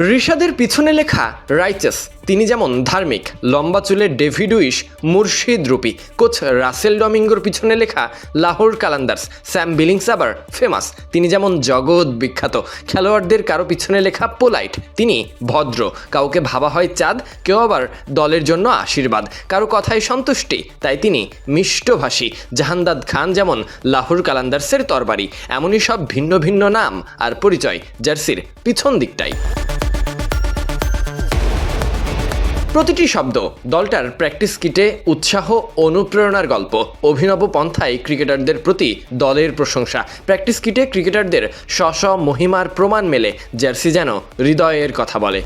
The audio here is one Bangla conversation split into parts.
ঋষাদের পিছনে লেখা রাইচাস তিনি যেমন ধার্মিক, লম্বা চুলের ডেভিড উইশ, মুর্শিদ রূপী, কোচ রাসেল ডমিঙ্গোর পিছনে লেখা লাহোর কালান্দার্স স্যাম বিলিংস আবার ফেমাস, তিনি যেমন জগৎ বিখ্যাত, খেলোয়াড়দের কারও পিছনে লেখা পোলাইট তিনি ভদ্র, কাউকে ভাবা হয় চাঁদ, কেউ আবার দলের জন্য আশীর্বাদ, কারও কথায় সন্তুষ্টি, তাই তিনি মিষ্টভাষী, জাহান্দাদ খান যেমন লাহোর কালান্দার্সের তরবারি, এমনই সব ভিন্ন ভিন্ন নাম আর পরিচয় জার্সির পিছন দিকটাই। প্রতিটি শব্দ, দলটার প্র্যাকটিস কিটে উৎসাহ, অনুপ্রেরণার গল্প। অভিনব পন্থায় ক্রিকেটারদের প্রতি দলের প্রশংসা। প্র্যাকটিস কিটে ক্রিকেটারদের স্ব স্ব মহিমার প্রমাণ মেলে, জার্সি যেন হৃদয়ের কথা বলে।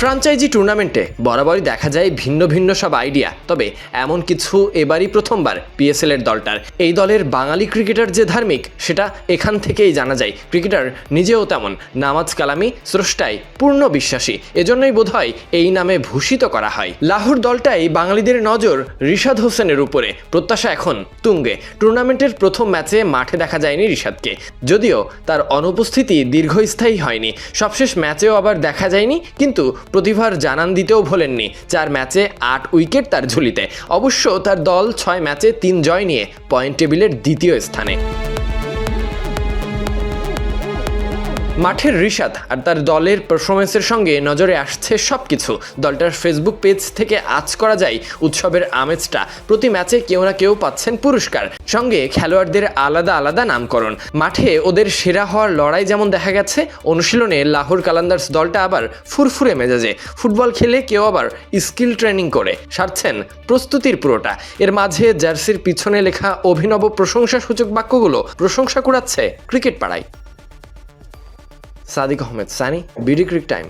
ফ্রাঞ্চাইজি টুর্নামেন্টে বরাবরই দেখা যায় ভিন্ন ভিন্ন সব আইডিয়া। তবে এমন কিছু এবারই প্রথমবার পিএসএল এর দলটার। এই দলের বাঙালি ক্রিকেটার যে ধার্মিক, সেটা এখান থেকেই জানা যায়। ক্রিকেটার নিজেও তেমন, নামাজ কালামি স্রষ্টায় পূর্ণ বিশ্বাসী। এজন্যই বোধহয় এই নামে ভূষিত করা হয়। লাহোর দলটাই বাঙালিদের নজর রিশাদ হোসেনের উপরে। প্রত্যাশা এখন তুঙ্গে। টুর্নামেন্টের প্রথম ম্যাচে মাঠে দেখা যায়নি রিশাদকে। যদিও তার অনুপস্থিতি দীর্ঘস্থায়ী হয়নি। সবশেষ ম্যাচেও আবার দেখা যায়নি, কিন্তু প্রতিভার জানান দিতেও ভোলেননি। চার ম্যাচে আট উইকেট তার ঝুলিতে। অবশ্য তার দল ছয় ম্যাচে তিন জয় নিয়ে পয়েন্ট টেবিলের দ্বিতীয় স্থানে। মাঠের ঋষাদ আর তার দলের পারফরমেন্সের সঙ্গে নজরে আসছে সব কিছু দলটার ফেসবুক পেজ থেকে আজ করা যায় উৎসবের আমেজটা। প্রতি ম্যাচে কেউ না কেউ পাচ্ছেন পুরস্কার। সঙ্গে খেলোয়াড়দের আলাদা আলাদা নামকরণ। মাঠে ওদের সেরা হওয়ার লড়াই যেমন দেখা গেছে, অনুশীলনে লাহোর কালান্দার্স দলটা আবার ফুরফুরে মেজাজে। ফুটবল খেলে কেউ আবার স্কিল ট্রেনিং করে। সারছেন প্রস্তুতির পুরোটা। এর মাঝে জার্সির পিছনে লেখা অভিনব প্রশংসাসূচক বাক্যগুলো প্রশংসা কুড়াচ্ছে ক্রিকেট পাড়ায়। सादिक अहमद सानी बीडी क्रिक टाइम